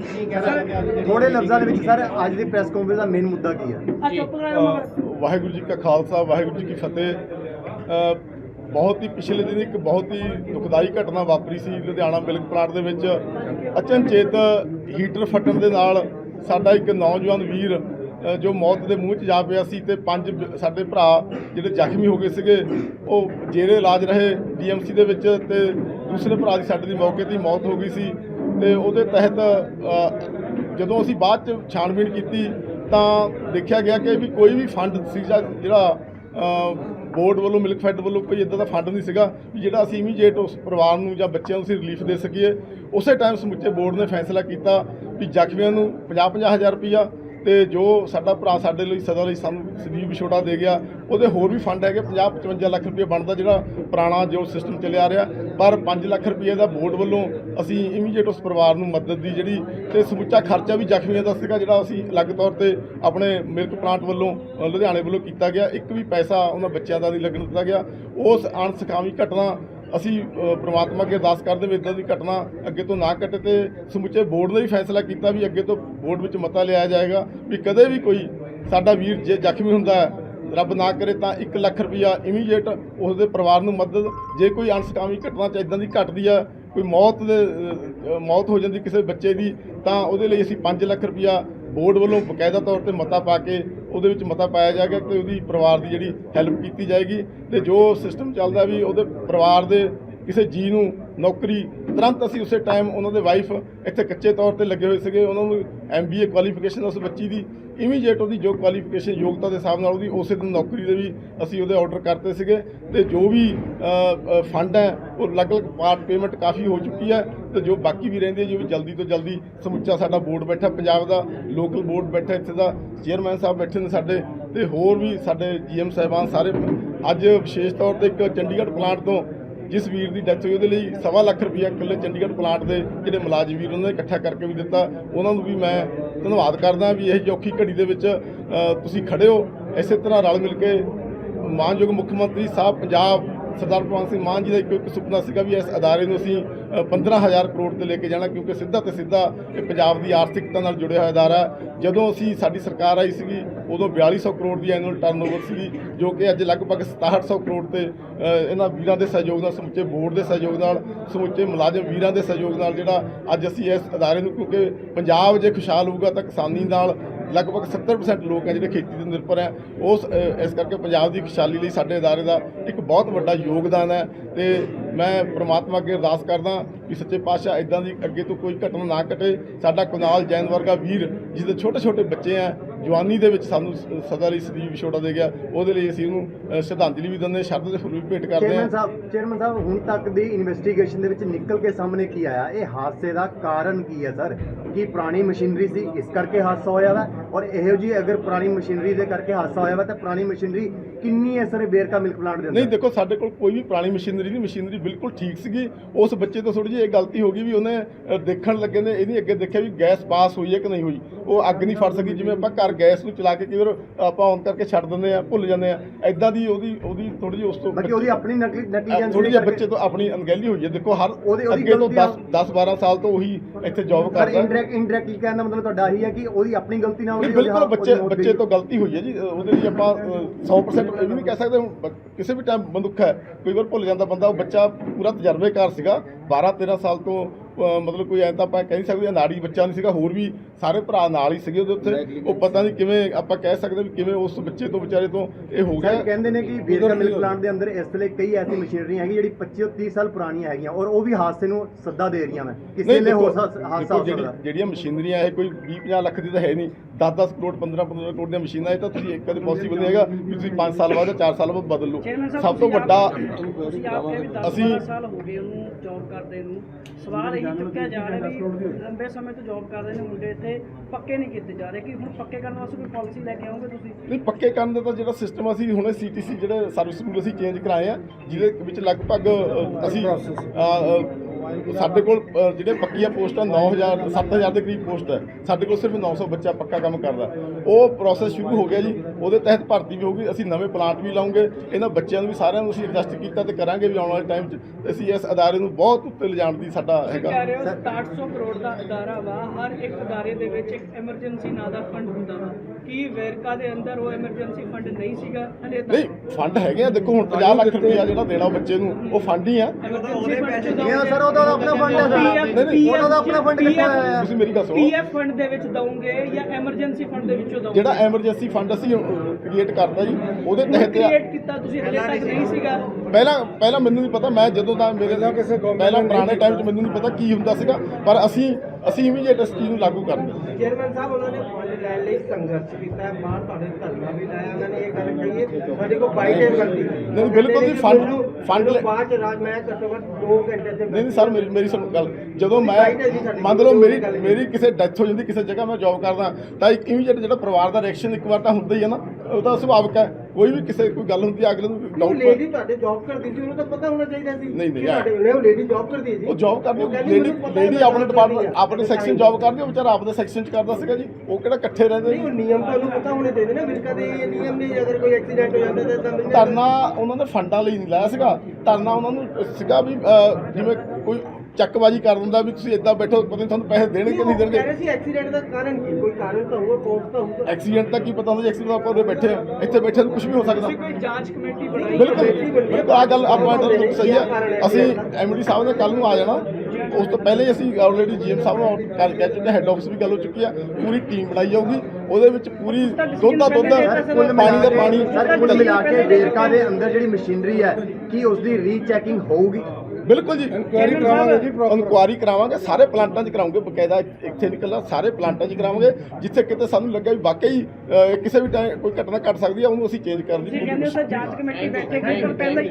ਥੋੜੇ ਲਫ਼ਜ਼ਾਂ ਦੇ ਵਿੱਚ ਸਰ ਅੱਜ ਦੀ ਪ੍ਰੈਸ ਕਾਨਫਰੰਸ ਦਾ ਮੇਨ ਮੁੱਦਾ ਕੀ ਹੈ? ਵਾਹਿਗੁਰੂ ਜੀ ਕਾ ਖਾਲਸਾ ਵਾਹਿਗੁਰੂ ਜੀ ਕੀ ਫਤਿਹ। ਬਹੁਤ ਹੀ ਪਿਛਲੇ ਦਿਨ ਇੱਕ ਬਹੁਤ ਹੀ ਦੁਖਦਾਈ ਘਟਨਾ ਵਾਪਰੀ ਸੀ ਲੁਧਿਆਣਾ ਮਿਲਕ ਪਲਾਂਟ ਦੇ ਵਿੱਚ। ਅਚਨਚੇਤ ਹੀਟਰ ਫਟਣ ਦੇ ਨਾਲ ਸਾਡਾ ਇੱਕ ਨੌਜਵਾਨ ਵੀਰ ਜੋ ਮੌਤ ਦੇ ਮੂੰਹ 'ਚ ਜਾ ਪਿਆ ਸੀ ਤੇ ਪੰਜ ਸਾਡੇ ਭਰਾ ਜਿਹੜੇ ਜ਼ਖਮੀ ਹੋ ਗਏ ਸੀਗੇ ਉਹ ਜੇਰੇ ਇਲਾਜ ਰਹੇ ਡੀਐਮਸੀ ਦੇ ਵਿੱਚ ਤੇ ਦੂਸਰੇ ਭਰਾ ਦੀ ਸਾਡੇ ਦੀ ਮੌਕੇ ਤੇ ਹੀ ਮੌਤ ਹੋ ਗਈ ਸੀ। ਤੇ ਉਹਦੇ ਤਹਿਤ ਜਦੋਂ ਅਸੀਂ ਬਾਅਦ ਚ ਛਾਣਬੀਣ ਕੀਤੀ, ਤਾਂ ਦੇਖਿਆ ਗਿਆ ਕਿ ਵੀ ਕੋਈ ਵੀ ਫੰਡ ਸੀ ਜਿਹੜਾ ਬੋਰਡ ਵੱਲੋਂ, ਮਿਲਕ ਫੈਡ ਵੱਲੋਂ ਕੋਈ ਇਦਾਂ ਦਾ ਫੰਡ ਨਹੀਂ ਸੀਗਾ ਵੀ ਜਿਹੜਾ ਅਸੀਂ ਇਮੀਡੀਏਟ ਉਸ ਪਰਿਵਾਰ ਨੂੰ ਜਾਂ ਬੱਚਿਆਂ ਨੂੰ ਅਸੀਂ ਰਿਲੀਫ ਦੇ ਸਕੀਏ। ਉਸੇ ਟਾਈਮ ਸਮੁੱਚੇ ਬੋਰਡ ਨੇ ਫੈਸਲਾ ਕੀਤਾ ਵੀ ਜ਼ਖਮੀਆਂ ਨੂੰ 50-50 ਹਜ਼ਾਰ ਰੁਪਈਆ ਤੇ ਜੋ ਸਾਡਾ ਭਰਾ ਸਾਡੇ ਲਈ ਸਦਾ ਲਈ ਸਾਨੂੰ ਸੰਦੀਪ ਵਿਛੋੜਾ ਦੇ ਗਿਆ, ਉਹਦੇ ਹੋਰ ਵੀ ਫੰਡ ਹੈਗੇ 50-55 ਲੱਖ ਰੁਪਏ ਬਣਦਾ ਜਿਹੜਾ ਪੁਰਾਣਾ ਜੋ ਸਿਸਟਮ ਚੱਲਿਆ ਆ ਰਿਹਾ। ਪਰ 5 ਲੱਖ ਰੁਪਏ ਦਾ ਬੋਰਡ ਵੱਲੋਂ ਅਸੀਂ ਇਮੀਡੀਏਟ ਉਸ ਪਰਿਵਾਰ ਨੂੰ ਮਦਦ ਦੀ ਜਿਹੜੀ, ਤੇ ਸਮੁੱਚਾ ਖਰਚਾ ਵੀ ਜ਼ਖਮੀਆਂ ਦਾ ਸੀਗਾ ਜਿਹੜਾ ਅਸੀਂ ਅਲੱਗ ਤੌਰ ਤੇ ਆਪਣੇ ਮਿਲਕ ਪਲਾਂਟ ਵੱਲੋਂ ਲੁਧਿਆਣੇ ਵੱਲੋਂ ਕੀਤਾ ਗਿਆ। ਇੱਕ ਵੀ ਪੈਸਾ ਉਹਨਾਂ ਬੱਚਿਆਂ ਦਾ ਨਹੀਂ ਲੱਗਣ ਦਿੱਤਾ ਗਿਆ। ਉਸ ਅਣਸਕਾਮੀ ਘਟਨਾ ਅਸੀਂ ਅ, ਪ੍ਰਮਾਤਮਾ ਅੱਗੇ ਅਰਦਾਸ ਕਰਦੇ ਵੀ ਇਦਾਂ ਦੀ ਘਟਨਾ ਅੱਗੇ ਤੋਂ ਨਾ ਘਟੇ ਤੇ ਸਮੁੱਚੇ ਬੋਰਡ ਨੇ ਵੀ ਫੈਸਲਾ ਕੀਤਾ ਵੀ ਅੱਗੇ ਤੋਂ ਬੋਰਡ ਵਿੱਚ ਮਤਾ ਲਿਆ ਜਾਏਗਾ ਵੀ ਕਦੇ ਵੀ ਕੋਈ ਸਾਡਾ ਵੀਰ ਜੇ ਜ਼ਖਮੀ ਹੁੰਦਾ ਹੈ ਰੱਬ ਨਾ ਕਰੇ ਤਾਂ 1 ਲੱਖ ਰੁਪਇਆ ਇਮੀਡੀਏਟ ਉਸ ਦੇ ਪਰਿਵਾਰ ਨੂੰ ਮਦਦ ਜੇ ਕੋਈ ਅਣਸਕਾਮੀ ਘਟਨਾ ਚ ਇਦਾਂ ਦੀ ਘਟਦੀ ਆ ਕੋਈ ਮੌਤ ਦੇ ਮੌਤ ਹੋ ਜਾਂਦੀ ਕਿਸੇ ਬੱਚੇ ਦੀ ਤਾਂ ਉਹਦੇ ਲਈ ਅਸੀਂ 5 ਲੱਖ ਰੁਪਇਆ ਬੋਰਡ ਵੱਲੋਂ ਬਕਾਇਦਾ ਤੌਰ ਤੇ ਮਤਾ ਪਾ ਕੇ ਉਹਦੇ ਵਿੱਚ ਮਤਾ ਪਾਇਆ ਜਾਏਗਾ ਤੇ ਉਹਦੀ ਪਰਿਵਾਰ ਦੀ ਜਿਹੜੀ ਹੈਲਪ ਕੀਤੀ ਜਾਏਗੀ ਤੇ ਜੋ ਸਿਸਟਮ ਚੱਲਦਾ ਵੀ ਉਹਦੇ ਪਰਿਵਾਰ ਦੇ ਕਿਸੇ ਜੀ ਨੂੰ ਨੌਕਰੀ, ਤੁਰੰਤ ਅਸੀਂ ਉਸੇ ਟਾਈਮ ਉਹਨਾਂ ਦੇ ਵਾਈਫ ਇੱਥੇ ਕੱਚੇ ਤੌਰ ਤੇ ਲੱਗੇ ਹੋਏ ਸੀਗੇ, ਉਹਨਾਂ ਨੂੰ ਐਮਬੀਏ ਕੁਆਲੀਫਿਕੇਸ਼ਨ ਉਸ ਬੱਚੀ ਦੀ ਇਮੀਡੀਏਟ ਉਹਦੀ ਜੋ ਕੁਆਲੀਫਿਕੇਸ਼ਨ ਯੋਗਤਾ ਦੇ ਹਿਸਾਬ ਨਾਲ ਉਹਦੀ, ਉਸੇ ਦਿਨ ਨੌਕਰੀ ਦੇ ਵੀ ਅਸੀਂ ਉਹਦੇ ਆਰਡਰ ਕਰਤੇ ਸੀਗੇ ਤੇ ਜੋ ਵੀ ਫੰਡ ਹੈ, ਉਹ ਅਲੱਗ-ਅਲੱਗ ਪਾਰਟ ਪੇਮੈਂਟ ਕਾਫੀ ਹੋ ਚੁੱਕੀ ਹੈ ਤੇ ਜੋ ਬਾਕੀ ਵੀ ਰਹਿੰਦੀ ਹੈ ਜੋ ਵੀ ਜਲਦੀ ਤੋਂ ਜਲਦੀ ਸਮੁੱਚਾ ਸਾਡਾ ਬੋਰਡ ਬੈਠਾ ਪੰਜਾਬ ਦਾ ਲੋਕਲ ਬੋਰਡ ਬੈਠਾ ਇੱਥੇ ਦਾ ਚੇਅਰਮੈਨ ਸਾਹਿਬ ਬੈਠੇ ਨੇ ਸਾਡੇ ਤੇ ਹੋਰ ਵੀ ਸਾਡੇ ਜੀਐਮ ਸਾਹਿਬਾਨ ਸਾਰੇ, ਅੱਜ ਵਿਸ਼ੇਸ਼ ਤੌਰ ਤੇ ਇੱਕ ਚੰਡੀਗੜ੍ਹ ਪਲਾਂਟ ਤੋਂ ਜਿਸ ਵੀਰ ਦੀ ਡੈਥ ਹੋਈ, ਉਹਦੇ ਲਈ ਸਵਾ ਲੱਖ ਰੁਪਇਆ ਇਕੱਲੇ ਚੰਡੀਗੜ੍ਹ ਪਲਾਂਟ ਦੇ ਜਿਹੜੇ ਮੁਲਾਜ਼ਮ ਵੀਰ ਉਹਨਾਂ ਨੇ ਇਕੱਠਾ ਕਰਕੇ ਵੀ ਦਿੱਤਾ। ਉਹਨਾਂ ਨੂੰ ਵੀ ਮੈਂ ਧੰਨਵਾਦ ਕਰਦਾ ਵੀ ਇਹ ਔਖੀ ਘੜੀ ਦੇ ਵਿੱਚ ਤੁਸੀਂ ਖੜੇ ਹੋ। ਇਸੇ ਤਰ੍ਹਾਂ ਰਲ ਮਿਲ ਕੇ ਮਾਨਯੋਗ ਮੁੱਖ ਮੰਤਰੀ ਸਾਹਿਬ, ਪੰਜਾਬ ਸਰਦਾਰ ਭਗਵੰਤ ਸਿੰਘ ਮਾਨ ਜੀ ਦਾ ਇੱਕ ਇੱਕ ਸੁਪਨਾ ਸੀਗਾ ਵੀ ਇਸ ਅਦਾਰੇ ਨੂੰ ਅਸੀਂ ਅ, 15000 ਕਰੋੜ ਤੇ ਲੈ ਕੇ ਜਾਣਾ ਕਿਉਂਕਿ ਸਿੱਧਾ ਤੇ ਸਿੱਧਾ ਇਹ ਪੰਜਾਬ ਦੀ ਆਰਥਿਕਤਾ ਨਾਲ ਜੁੜਿਆ ਹੋਇਆ ਅਦਾਰਾ ਜਦੋਂ ਅਸੀਂ ਸਾਡੀ ਸਰਕਾਰ ਆਈ ਸੀਗੀ ਉਦੋਂ 4200 ਕਰੋੜ ਦੀ ਐਨੂਅਲ ਟਰਨਓਵਰ ਸੀਗੀ ਜੋ ਕਿ ਅੱਜ ਲਗਭਗ 6700 ਕਰੋੜ ਤੇ ਇਹਨਾਂ ਵੀਰਾਂ ਦੇ ਸਹਿਯੋਗ ਨਾਲ ਸਮੁੱਚੇ ਬੋਰਡ ਦੇ ਸਹਿਯੋਗ ਨਾਲ ਸਮੁੱਚੇ ਮੁਲਾਜ਼ਮ ਵੀਰਾਂ ਦੇ ਸਹਿਯੋਗ ਨਾਲ ਜਿਹੜਾ ਅੱਜ ਅਸੀਂ ਇਸ ਅਦਾਰੇ ਨੂੰ ਕਿਉਂਕਿ ਪੰਜਾਬ ਜੇ ਖੁਸ਼ਹਾਲ ਹੋਊਗਾ ਤਾਂ ਕਿਸਾਨੀ ਨਾਲ ਲਗਭਗ 70% ਲੋਕ ਹੈ ਜਿਹੜੇ ਖੇਤੀ ਤੇ ਨਿਰਭਰ ਹੈ। ਉਸ ਇਸ ਕਰਕੇ ਪੰਜਾਬ ਦੀ ਖੁਸ਼ਹਾਲੀ ਲਈ ਸਾਡੇ ਅਦਾਰੇ ਦਾ ਇੱਕ ਬਹੁਤ ਵੱਡਾ ਯੋਗਦਾਨ ਹੈ ਤੇ ਮੈਂ ਪ੍ਰਮਾਤਮਾ ਅੱਗੇ ਅਰਦਾਸ ਕਰਦਾ ਕਿ ਸੱਚੇ ਪਾਤਸ਼ਾਹ ਇਦਾਂ ਦੀ ਅੱਗੇ ਤੋਂ ਕੋਈ ਘਟਨਾ ਨਾ ਘਟੇ। ਸਾਡਾ ਕੁਨਾਲ ਜੈਨ ਵਰਗਾ ਵੀਰ, ਜਿਹਦੇ ਛੋਟੇ ਛੋਟੇ ਬੱਚੇ ਆ ਜਵਾਨੀ ਦੇ ਵਿੱਚ ਸਾਨੂੰ ਸਦਾ ਲਈ ਸਦੀਵ ਵਿਛੋੜਾ ਦੇ ਗਿਆ। ਉਹਦੇ ਲਈ ਅਸੀਂ ਉਹਨੂੰ ਸ਼ਰਧਾਂਜਲੀ ਵੀ ਦਿੰਦੇ ਸ਼ਰਧਾ ਦੇ ਫੁੱਲ ਵੀ ਭੇਟ ਕਰਦੇ ਚੇਅਰਮੈਨ ਹਾਂ। ਸਾਹਿਬ ਚੇਅਰਮੈਨ ਸਾਹਿਬ ਹੁਣ ਤੱਕ ਦੀ ਇਨਵੈਸਟੀਗੇਸ਼ਨ ਦੇ ਵਿੱਚ ਨਿਕਲ ਕੇ ਸਾਹਮਣੇ ਕੀ ਆਇਆ? ਇਹ ਹਾਦਸੇ ਦਾ ਕਾਰਨ ਕੀ ਹੈ ਸਰ? ਕੀ ਪੁਰਾਣੀ ਮਸ਼ੀਨਰੀ ਸੀ? ਇਸ ਕਰਕੇ ਹਾਦਸਾ ਹੋਇਆ ਵਾ? ਔਰ ਇਹੋ ਜੀ ਅਗਰ ਪੁਰਾਣੀ ਮਸ਼ੀਨਰੀ ਦੇ ਕਰਕੇ ਹਾਦਸਾ ਹੋਇਆ ਵਾ ਤਾਂ ਪੁਰਾਣੀ ਮਸ਼ੀਨਰੀ ਕਿੰਨੀ ਹੈ ਸਰ ਬੇਰਕਾ ਮਿਲਕ ਪਲਾਂਟ ਦੇ ਅੰਦਰ? ਨਹੀਂ ਦੇਖੋ ਸਾਡੇ ਕੋਲ ਕੋਈ ਵੀ ਪੁਰਾਣੀ ਮਸ਼ੀਨਰੀ ਨਹੀਂ ਮਸ਼ੀਨਰੀ ਬਿਲਕੁਲ ਠੀਕ ਸੀਗੀ। ਉਸ ਬੱਚੇ ਤੋਂ ਥੋੜੀ ਜਿਹੀ ਇਹ ਗਲਤੀ ਹੋ ਗਈ ਵੀ ਉਹਨੇ ਅ, ਦੇਖਣ ਲੱਗੇ ਨੇ ਇਹਦੀ ਅੱਗੇ ਦੇਖਿਆ ਵੀ ਗੈਸ ਪਾਸ ਹੋਈ ਹੈ ਕਿ ਨਹੀਂ ਹੋਈ। ਉਹ ਅੱਗ ਨਹੀਂ ਫੜ ਸਕੀ ਜਿਵੇਂ ਆਪਾਂ ਘਰ ਗੈਸ ਨੂੰ ਚਲਾ ਕੇ ਕਈ ਵਾਰ ਆਪਾਂ ਔਨ ਕਰਕੇ ਛੱਡ ਦਿੰਦੇ ਆ ਭੁੱਲ ਜਾਂਦੇ ਆ ਐਦਾਂ ਦੀ ਉਹਦੀ ਉਹਦੀ ਥੋੜੀ ਜਿਹੀ ਉਸ ਤੋਂ ਬਾਕੀ ਉਹਦੀ ਆਪਣੀ ਨਕਲੀ ਨੈਗਲੀਜੈਂਸ ਥੋੜੀ ਜਿਹੀ ਬੱਚੇ ਤੋਂ ਆਪਣੀ ਅਣਗਹਿਲੀ ਹੋਈ ਹੈ। ਦੇਖੋ ਹਰ ਉਹਦੀ- ਉਹਦੀ ਅੱਗੇ ਤੋਂ ਗਲਤੀ ਆ। 10 10 12 ਸਾਲ ਤੋਂ ਉਹੀ ਇੱਥੇ ਜੌਬ ਸਰ ਕਰਦਾ। ਇਨਡਾਇਰੈਕਟ ਇਨਡਾਇਰੈਕਟਲੀ ਕਹਿਣ ਦਾ ਮਤਲਬ ਤੁਹਾਡਾ ਇਹੀ ਹੈ ਕਿ ਉਹਦੀ ਆਪਣੀ ਗਲਤੀ ਨਾਲ ਨਹੀਂ ਉਹਦੀ- ਬਿਲਕੁਲ ਉਹਦੀ ਬੱਚੇ ਮੌਤ ਬੱਚੇ ਹੋਈ। ਤੋਂ ਗਲਤੀ ਹੋਈ ਹੈ ਜੀ। ਅ, ਉਹਦੇ ਲਈ ਆਪਾਂ ਅ, 100% ਇਹ ਵੀ ਨਹੀਂ ਕਹਿ ਸਕਦੇ ਹੁਣ ਬ- ਕਿਸੇ ਵੀ ਟਾਈਮ ਬੰਦੁੱਖ ਹੈ ਕਈ ਵਾਰ ਭੁੱਲ ਜਾਂਦਾ ਬੰਦਾ ਉਹ ਬੱਚਾ ਪੂਰਾ ਤਜਰਬੇਕਾਰ ਸੀਗਾ। 12 13 ਸਾਲ ਤੋਂ ਅ, ਮਤਲਬ ਕੋਈ ਐਂ ਤਾਂ ਆਪਾਂ ਕਹਿ ਨਹੀਂ ਸਕਦੇ ਅਨਾੜੀ ਬੱਚਾ ਨਹੀਂ ਸੀਗਾ ਹੋਰ ਵੀ ਸਾਰੇ ਭਰਾ ਨਾਲ ਹੀ ਸੀਗੇ ਉਹਦੇ ਉੱਤੇ ਉਹ ਪਤਾ ਨਹੀਂ ਕਿਵੇਂ ਆਪਾਂ ਕਹਿ ਸਕਦੇ ਵੀ ਕਿਵੇਂ ਉਸ ਬੱਚੇ ਤੋਂ ਵਿਚਾਰੇ ਤੋਂ ਇਹ ਹੋ ਸਰ ਗਿਆ ਕਹਿੰਦੇ ਨੇ ਕਿ ਬੇਰਕਾ ਮਿਲਕ ਪਲਾਂਟ ਦੇ ਅੰਦਰ ਇਸ ਵੇਲੇ ਕਈ ਐਸੀ ਮਸ਼ੀਨਰੀਆਂ ਹੈਗੀ ਜਿਹੜੀ 25 ਤੋਂ 30 ਸਾਲ ਪੁਰਾਣੀਆਂ ਹੈਗੀਆਂ ਔਰ ਉਹ ਵੀ ਹਾਦਸੇ ਨੂੰ ਸੱਦਾ ਦੇ ਰਹੀਆਂ ਨੇ। ਕਿਸੇ ਵੇਲੇ ਹੋ ਸਕ- ਹਾਦਸਾ ਦੇਖੋ ਹੋ ਜਿਹੜੀ- ਸਕਦਾ ਜਿਹੜੀਆਂ ਮਸ਼ੀਨਰੀਆਂ ਇਹ ਕੋਈ 20 50 ਲੱਖ ਦੀ ਤਾਂ ਹੈ ਨਹੀਂ। 10 10 ਕਰੋੜ 15 15 ਕਰੋੜ ਦੀਆਂ ਮਸ਼ੀਨਾਂ ਇਹ ਤਾਂ ਤੁਸੀਂ ਇੱਕ ਕਦੇ ਪੋਸੀਬਲ ਨਹੀਂ ਹੈਗਾ ਵੀ ਤੁਸੀਂ 5 ਸਾਲ ਬਾਅਦ ਜਾਂ 4 ਸਾਲ ਬਾਅਦ ਬਦਲ ਲਓ। ਸਭ ਤੋਂ ਵੱਡਾ ਆਪ- ਤੁਸੀਂ ਆਪ ਕਿਹਾ ਵੀ 10 ਅਸੀਂ- 12 ਸਾਲ ਹੋ ਗਏ ਉਹਨੂੰ ਜੌਬ ਕਰਦੇ ਨੂੰ। ਸਵਾਲ ਇਹੀ ਚੁੱਕਿਆ ਜਾ ਰਿਹਾ ਵੀ ਲੰਬੇ ਸਮੇਂ ਤੋਂ ਜੌਬ ਕਰਦੇ ਨੇ ਮੁੰਡੇ ਇੱਥੇ ਪੱਕੇ ਨਹੀਂ ਕੀਤੇ ਜਾ ਰਹੇ ਕਿ ਹੁਣ ਪੱਕੇ ਕਰਨ ਵਾਸਤੇ ਕੋਈ ਪਾਲਿਸੀ ਲੈ ਕੇ ਆਓਗੇ ਤੁਸੀਂ? ਨਹੀਂ ਪੱਕੇ ਕਰਨ ਦਾ ਤਾਂ ਜਿਹੜਾ ਸਿਸਟਮ ਅਸੀਂ ਹੁਣੇ ਸੀਟੀਸੀ ਜਿਹੜੇ ਸਰਵਿਸ ਰੂਲ ਅਸੀਂ ਚੇਂਜ ਕਰਾਏ ਆ ਜਿਹਦੇ ਵਿੱਚ ਲਗਭਗ ਅਸੀਂ ਸਾਡੇ ਕੋਲ ਅ, ਜਿਹੜੇ ਪੱਕੀਆਂ ਪੋਸਟਾਂ 9000 7000 ਦੇ ਕਰੀਬ ਪੋਸਟ ਹੈ ਸਾਡੇ ਕੋਲ ਸਿਰਫ 900 ਬੱਚਾ ਪੱਕਾ ਕੰਮ ਕਰਦਾ ਉਹ ਪ੍ਰੋਸੈਸ ਸ਼ੁਰੂ ਹੋ ਗਿਆ ਜੀ। ਉਹਦੇ ਤਹਿਤ ਭਰਤੀ ਵੀ ਹੋਊਗੀ। ਅਸੀਂ ਨਵੇਂ ਪਲਾਂਟ ਵੀ ਲਾਉਂਗੇ। ਇਹਨਾਂ ਬੱਚਿਆਂ ਨੂੰ ਵੀ ਸਾਰਿਆਂ ਨੂੰ ਅਸੀਂ ਐਡਜਸਟ ਕੀਤਾ ਤੇ ਕਰਾਂਗੇ ਵੀ ਆਉਣ ਵਾਲੇ ਟਾਈਮ 'ਚ। ਅਸੀਂ ਇਸ ਅਦਾਰੇ ਨੂੰ ਬਹੁਤ ਉੱਤੇ ਲਿਜਾਣ ਦੀ ਸਾਡਾ ਹੈਗਾ। ਕਹਿ ਰਹੇ ਹੋ 6700 ਕਰੋੜ ਦਾ ਅਦਾਰਾ ਵਾ। ਹਰ ਇੱਕ ਅਦਾਰੇ ਦੇ ਵਿੱਚ ਇੱਕ ਐਮਰਜੈਂਸੀ ਨਾਂ ਦਾ ਫੰਡ ਹੁੰਦਾ ਵਾ। ਕੀ ਵੇਰਕਾ ਦੇ ਅੰਦਰ ਉਹ ਐਮਰਜੈਂਸੀ ਫੰਡ ਨਹੀਂ ਸੀਗਾ? ਹਲੇ ਤੱਕ ਨਹੀਂ ਫੰਡ ਹੈਗੇ ਆ। ਦੇਖੋ ਹੁਣ 50 ਲੱਖ ਰੁਪਇਆ ਜਿਹੜਾ ਦੇਣਾ ਬੱਚੇ ਨੂੰ ਉਹ ਫੰਡ ਹੀ ਆ। ਐਮਰਜੈਂਸੀ ਫੰਡ ਇਹ ਸਰ ਉਹਦਾ ਤਾਂ ਆਪਣਾ ਫੰਡ ਹੈ ਨਹੀਂ, ਤਾਂ ਆਪਣਾ ਫੰਡ ਕਿੱਥੋਂ ਆਇਆ ਹੈ? ਤੁਸੀਂ ਮੇਰੀ ਗੱਲ ਸੁਣੋ। ਪੀਐਫ ਫੰਡ ਦੇ ਵਿੱਚ ਦਵੋਗੇ ਜਾਂ ਐਮਰਜੈਂਸੀ ਫੰਡ ਦੇ ਵਿੱਚੋਂ ਦਵੋਗੇ ਜਿਹੜਾ ਐਮਰਜੈਂਸੀ ਫੰਡ ਅਸੀਂ ਕ੍ਰੀਏਟ ਕਰਤਾ ਜੀ ਉਹਦੇ ਤਹਿਤ ਆ- ਕ੍ਰੀਏਟ ਕੀਤਾ ਤੁਸੀਂ ਹਲੇ ਤੱਕ ਨਹੀਂ ਸੀਗਾ। ਪਹਿਲਾਂ ਪਹਿਲਾਂ ਮੈਨੂੰ ਨਹੀਂ ਪਤਾ ਮੈਂ ਜਦੋਂ ਦਾ ਮੇਰੇ ਪਹਿਲਾਂ ਪੁਰਾਣੇ ਟਾਈਮ 'ਚ ਮੈਨੂੰ ਨਹੀਂ ਪਤਾ ਕੀ ਹੁੰਦਾ ਸੀਗਾ ਪਰ ਅਸੀਂ ਅਸੀਂ ਇਮੀਡੀਏਟ ਇਸ ਚੀਜ਼ ਨੂੰ ਲਾਗੂ ਕਰ ਦਿੱਤਾ ਚੇਅਰਮੈਨ ਸਾਹਿਬ ਉਹਨਾਂ ਨੇ ਫੰਡ ਲੈਣ ਲਈ ਸੰਘਰਸ਼ ਕੀਤਾ ਹੈ। ਬਾਹਰ ਤੁਹਾਡੇ ਧਰਨਾ ਵੀ ਲਾਇਆ ਉਹਨਾਂ ਨੇ ਇਹ ਗੱਲ ਕਹੀ ਹੈ। ਸਾਡੇ ਕੋਲ ਬਾਈ ਟਾਈਮ ਬਣਦੀ ਨਹੀਂ, ਬਿਲਕੁਲ ਜੀ, ਫੰਡ- ਫੰਡ ਲੈ- ਬਾਅਦ ਚ ਰਾਜ ਮੈਂ ਘੱਟੋ ਘੱਟ 2 ਘੰਟੇ ਤੇ ਨਹੀਂ ਨਹੀਂ ਸਰ ਮੇਰੀ ਮੇਰੀ ਸੁਣੋ ਗੱਲ। ਜਦੋਂ ਮੈਂ ਮੰਨ ਲਓ ਮੇਰੀ ਮੇਰੀ ਕਿਸੇ ਡੈਥ ਹੋ ਜਾਂਦੀ ਕਿਸੇ ਜਗ੍ਹਾ ਮੈਂ ਜੌਬ ਕਰਦਾ ਤਾਂ ਇੱਕ ਇਮੀਡੀਏਟ ਜਿਹੜਾ ਪਰਿਵਾਰ ਦਾ ਰਿਐਕਸ਼ਨ ਇੱਕ ਵਾਰ ਤਾਂ ਹੁੰਦਾ ਹੀ ਹੈ ਨਾ ਉਹ ਤਾਂ ਸੁਭਾਵਿਕ ਹੈ। ਕੋਈ ਵੀ ਕਿਸੇ ਕੋਈ ਗੱਲ ਹੁੰਦੀ ਅਗਲੇ ਨੂੰ ਡਾਊਟ ਲੇਡੀ ਤੁਹਾਡੇ ਜੌਬ ਕਰਦੀ ਸੀ ਉਹਨੂੰ ਤਾਂ ਪਤਾ ਹੋਣਾ ਚਾਹੀਦਾ ਸੀ ਨਹੀਂ, ਨਹੀਂ, ਤੁਹਾਡੇ ਉਹ ਲੇਡੀ ਜੌਬ ਕਰਦੀ ਸੀ। ਉਹ ਜੌਬ ਕਰਦੀ ਲੇਡੀ ਲੇਡੀ ਆਪਣੇ ਡਿਪਾਰਟਮੈਂਟ। ਆਪਣੇ ਸੈਕਸ਼ਨ ਜੌਬ ਕਰਦੀ ਉਹ ਵਿਚਾਰਾ ਆਪਣੇ ਸੈਕਸ਼ਨ 'ਚ ਕਰਦਾ ਸੀਗਾ ਜੀ। ਉਹ ਕਿਹੜਾ ਇਕੱਠੇ ਰਹਿੰਦੇ ਨਹੀਂ ਉਹ ਨਿਯਮ ਤਾਂ ਉਹਨੂੰ ਪਤਾ ਹੋਣੇ ਚਾਹੀਦੇ ਨਾ ਮਿਲਕਾ ਦੇ ਨਿਯਮ ਨਹੀਂ ਅਗਰ ਕੋਈ ਐਕਸੀਡੈਂਟ ਹੋ ਜਾਂਦਾ ਤਾਂ ਧਰਨਾ ਉਹਨਾਂ ਨੇ ਫੰਡਾਂ ਲਈ ਨਹੀਂ ਲਾਇਆ ਸੀਗਾ। ਧਰਨਾ ਉਹਨਾਂ ਨੂੰ ਸੀਗਾ ਵੀ ਜਿਵੇਂ ਕੋਈ ਚੱਕਬਾਜੀ ਕਰ ਦਿੰਦਾ ਵੀ ਤੁਸੀਂ ਇੱਦਾਂ ਬੈਠੋ ਪਤਾ ਨਹੀਂ ਤੁਹਾਨੂੰ ਪੈਸੇ ਦੇਣਗੇ ਕਿ ਨਹੀਂ ਕਹਿ ਰਹੇ ਦੇਣਗੇ। ਸੀ ਐਕਸੀਡੈਂਟ ਦਾ ਕਾਰਨ ਕੀ ਕੋਈ ਕਾਰਨ ਤਾਂ ਹੋਊਗਾ ਕੋਸ ਤਾਂ ਹੋਊਗਾ। ਐਕਸੀਡੈਂਟ ਦਾ ਕੀ ਪਤਾ ਹੁੰਦਾ ਜੀ ਐਕਸੀਡੈਂਟ ਆਪਾਂ ਉਰੇ ਬੈਠੇ ਹਾਂ ਇੱਥੇ ਬੈਠੇ ਨੂੰ ਕੁਝ ਵੀ ਹੋ ਸਕਦਾ। ਤੁਸੀਂ ਕੋਈ ਜਾਂਚ ਕਮੇਟੀ ਬਣਾਈ ਬਿਲਕੁਲ ਬਿਲਕੁਲ ਆ ਗੱਲ ਆਪਾਂ ਸਹੀ ਹੈ। ਅਸੀਂ ਐਮਡੀ ਸਾਹਿਬ ਨੇ ਕੱਲ ਨੂੰ ਆ ਜਾਣਾ। ਉਸ ਤੋਂ ਪਹਿਲੇ ਹੀ ਅਸੀਂ ਆਲਰੇਡੀ ਜੀਐਮ ਸਾਹਿਬ ਨੂੰ ਕਰ ਕਹਿ ਚੁੱਕੇ ਹੈੱਡ ਆਫਿਸ ਵੀ ਗੱਲ ਹੋ ਚੁੱਕੀ ਆ ਪੂਰੀ ਟੀਮ ਬਣਾਈ ਜਾਊਗੀ ਉਹਦੇ ਵਿੱਚ ਪੂਰੀ ਦੁੱਧ ਦੁੱਧ ਪਾਣੀ ਦਾ ਪਾਣੀ ਸਰ ਕੁੱਲ ਮਿਲਾ ਕੇ ਵੇਰਕਾ ਦੇ ਅੰਦਰ ਜਿਹੜੀ ਮਸ਼ੀਨਰੀ ਹੈ ਕੀ ਉਸ ਦੀ ਰੀਚੈਕਿੰਗ ਹੋਊਗੀ? ਬਿਲਕੁਲ ਜੀ। ਇਨਕੁਆਰੀ ਕਰਾਵਾਂਗੇ ਜੀ ਇਨਕੁਆਰੀ ਕਰਾਵਾਂਗੇ ਸਾਰੇ ਪਲਾਂਟਾਂ 'ਚ ਕਰਾਉਂਗੇ ਬਕਾਇਦਾ ਇੱਥੇ ਨਿਕਲਣਾ ਸਾਰੇ ਪਲਾਂਟਾਂ 'ਚ ਕਰਾਵਾਂਗੇ ਜਿੱਥੇ ਕਿਤੇ ਸਾਨੂੰ ਲੱਗਾ ਵੀ ਵਾਕਈ ਕਿਸੇ ਵੀ ਟਾਈਮ ਕੋਈ ਘਟਨਾ ਘਟ ਸਕਦੀ ਹੈ ਉਹਨੂੰ ਅਸੀਂ ਚੇਂਜ ਕਰਨ ਦੀ ਪੂਰੀ ਸਰ ਜਾਂਚ ਕਮੇਟੀ ਬੈਠੇਗੀ ਪਰ ਪਹਿਲਾਂ ਹੀ